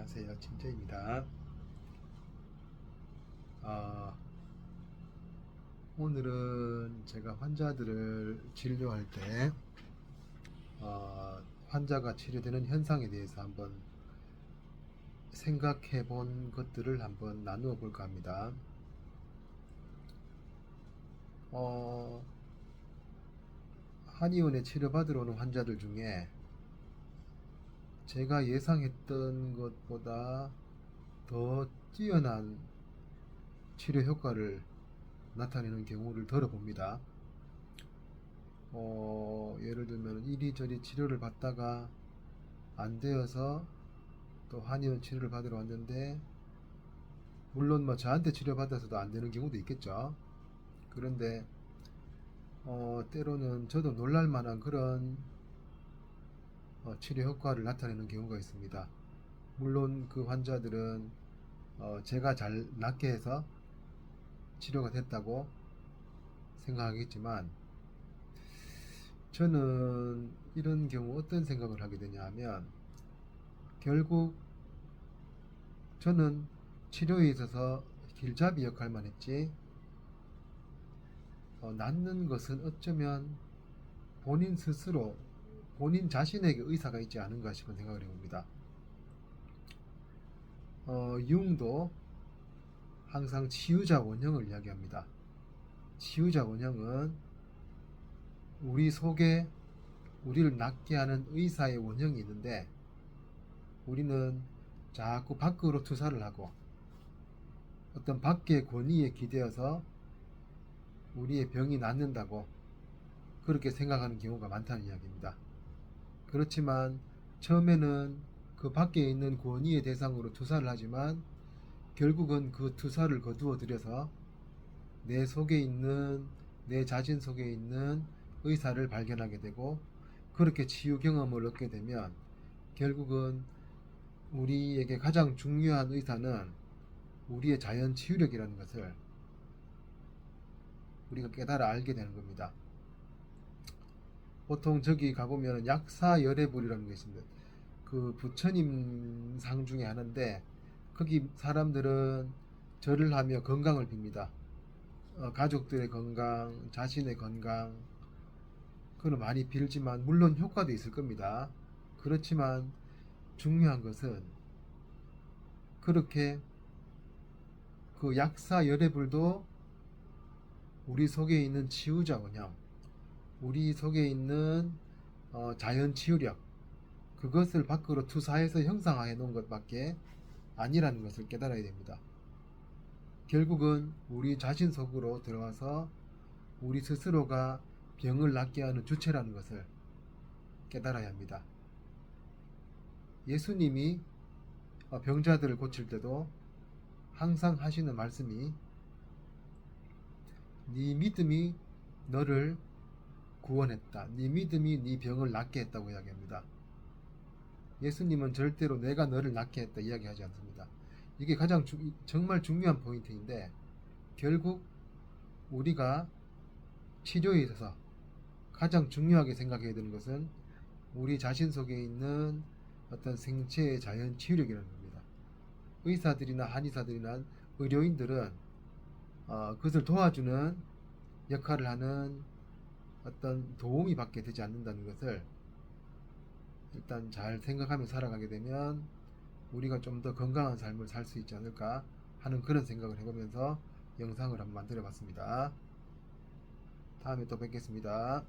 안녕하세요. 진재입니다. 아, 오늘은 제가 환자들을 진료할 때 어, 환자가 치료되는 현상에 대해서 한번 생각해 본 것들을 한번 나누어 볼까 합니다. 어, 한의원에 치료받으러 오는 환자들 중에 제가 예상했던 것보다 더 뛰어난 치료 효과를 나타내는 경우를 들어봅니다. 어, 예를 들면 이리저리 치료를 받다가 안 되어서 또 한의원 치료를 받으러 왔는데 물론 뭐 저한테 치료받아서도 안 되는 경우도 있겠죠. 그런데 어, 때로는 저도 놀랄 만한 그런 어, 치료 효과를 나타내는 경우가 있습니다. 물론 그 환자들은 어, 제가 잘 낫게 해서 치료가 됐다고 생각하겠지만 저는 이런 경우 어떤 생각을 하게 되냐 하면 결국 저는 치료에 있어서 길잡이 역할만 했지 어, 낫는 것은 어쩌면 본인 스스로 본인 자신에게 의사가 있지 않은가 싶은 생각을 해봅니다. 어, 융도 항상 치유자 원형을 이야기합니다. 치유자 원형은 우리 속에 우리를 낫게 하는 의사의 원형이 있는데 우리는 자꾸 밖으로 투사를 하고 어떤 밖의 권위에 기대어서 우리의 병이 낫는다고 그렇게 생각하는 경우가 많다는 이야기입니다. 그렇지만 처음에는 그 밖에 있는 권위의 대상으로 투사를 하지만 결국은 그 투사를 거두어 들여서 내 속에 있는 내 자신 속에 있는 의사를 발견하게 되고 그렇게 치유 경험을 얻게 되면 결국은 우리에게 가장 중요한 의사는 우리의 자연 치유력이라는 것을 우리가 깨달아 알게 되는 겁니다. 보통 저기 가보면 약사 열애불이라는 게 있습니다. 그 부처님 상 중에 하나인데 거기 사람들은 절을 하며 건강을 빕니다. 어, 가족들의 건강, 자신의 건강, 그는 많이 빌지만 물론 효과도 있을 겁니다. 그렇지만 중요한 것은 그렇게 그 약사 열애불도 우리 속에 있는 치유자 원형, 우리 속에 있는 어, 자연 치유력, 그것을 밖으로 투사해서 형상화해 놓은 것밖에 아니라는 것을 깨달아야 됩니다. 결국은 우리 자신 속으로 들어와서 우리 스스로가 병을 낫게 하는 주체라는 것을 깨달아야 합니다. 예수님이 어, 병자들을 고칠 때도 항상 하시는 말씀이 네 믿음이 너를 구원했다. 네 믿음이 네 병을 낫게 했다고 이야기합니다. 예수님은 절대로 내가 너를 낫게 했다 이야기하지 않습니다. 이게 가장 주, 정말 중요한 포인트인데 결국 우리가 치료에 있어서 가장 중요하게 생각해야 되는 것은 우리 자신 속에 있는 어떤 생체의 자연 치유력이라는 겁니다. 의사들이나 한의사들이나 의료인들은 어, 그것을 도와주는 역할을 하는 어떤 도움이 받게 되지 않는다는 것을 일단 잘 생각하며 살아가게 되면 우리가 좀 더 건강한 삶을 살 수 있지 않을까 하는 그런 생각을 해보면서 영상을 한번 만들어 봤습니다. 다음에 또 뵙겠습니다.